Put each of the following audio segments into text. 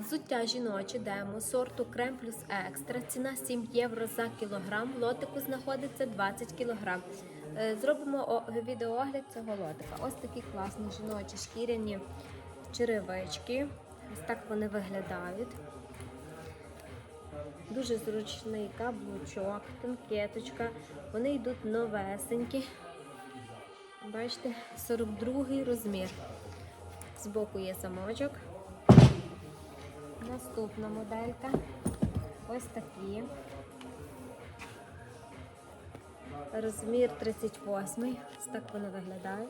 Взуття жіноче демо сорту Крем плюс екстра. Ціна 7 євро за кілограм. Лотику знаходиться 20 кілограм. Е, Зробимо відеоогляд цього лотика. Ось такі класні жіночі шкіряні черевички. Ось так вони виглядають. Дуже зручний каблучок, танкеточка. Вони йдуть новесенькі. Бачите, 42 розмір. Збоку є замочок. Наступна моделька. Ось такі. Розмір 38. Ось так вони виглядають.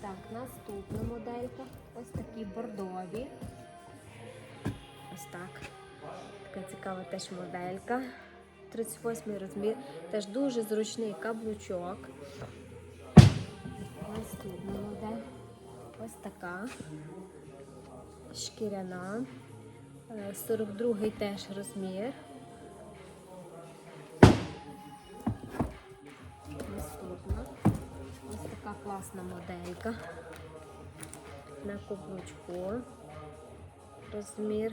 Так, наступна моделька. Ось такі бордові. Ось так. Така цікава теж моделька. 38 розмір. Теж дуже зручний каблучок. Наступна. Ось така. Шкіряна. Е, 42 теж розмір. Наступна. Ось така класна моделька. На каблучку. Розмір.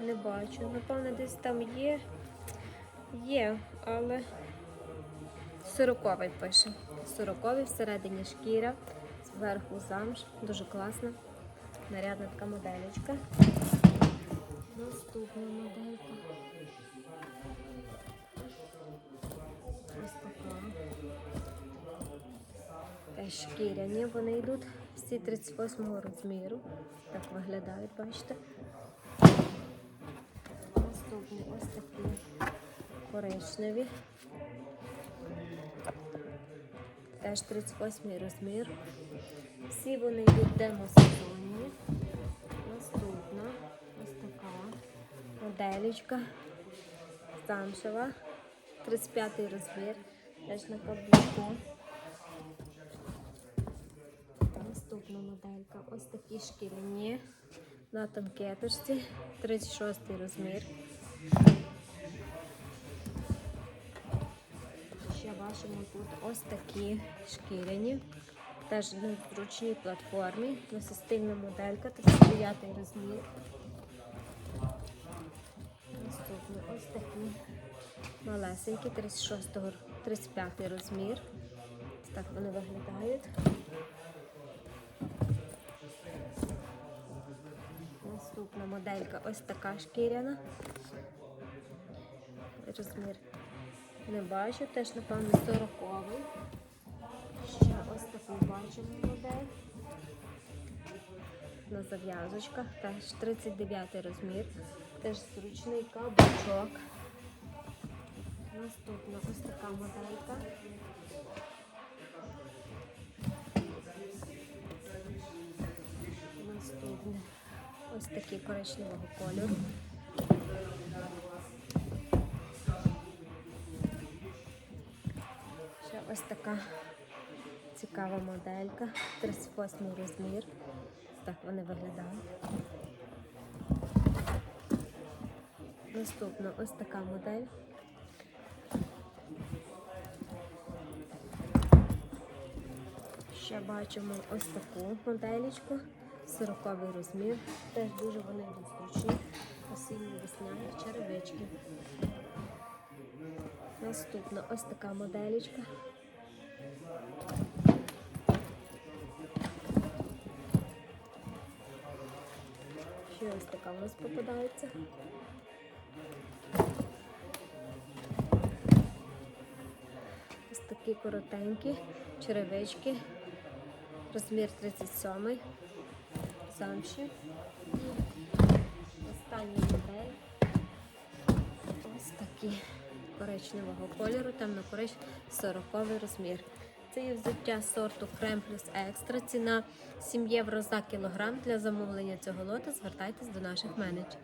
Не бачу. Напевно, десь там є. Є, але сороковий пише. Сороковий всередині шкіра, зверху замш. Дуже класна. Нарядна така моделечка. Наступна моделька. Ось така. Теж шкіряні вони йдуть. Всі 38-го розміру. Так виглядають, бачите. Наступні ось такі коричневі. Теж 38 розмір. Всі вони йдуть демосезонні. Наступна ось така моделечка. Замшева. 35 розмір. Теж на каблуку. Наступна моделька. Ось такі шкіряні на танкеточці. 36 розмір. Бачимо тут ось такі шкіряні. Теж на зручній платформі. Насистильна моделька, 39 розмір. Наступні ось такі малесенькі, 36 35 розмір. Так вони виглядають. Наступна моделька ось така шкіряна. Розмір не бачу, теж, напевно, 40-й. Ще ось таку бачимо модель. На зав'язочках, теж 39 розмір. Теж зручний каблучок. Наступна ось така моделька. Наступне ось такі коричневого кольору. Ось така цікава моделька. 38 розмір. Так вони виглядають. Наступна ось така модель. Ще бачимо ось таку моделечку. 40 розмір. Теж дуже вони зручні. Осінні весняні черевички. Наступна ось така моделечка. Ще ось така у нас попадається. Ось такі коротенькі черевички. Розмір 37. Замші. Остання модель. Ось такі коричневого кольору, темно корич 40 розмір. Це є взуття сорту Крем плюс екстра. Ціна 7 євро за кілограм. Для замовлення цього лота звертайтесь до наших менеджерів.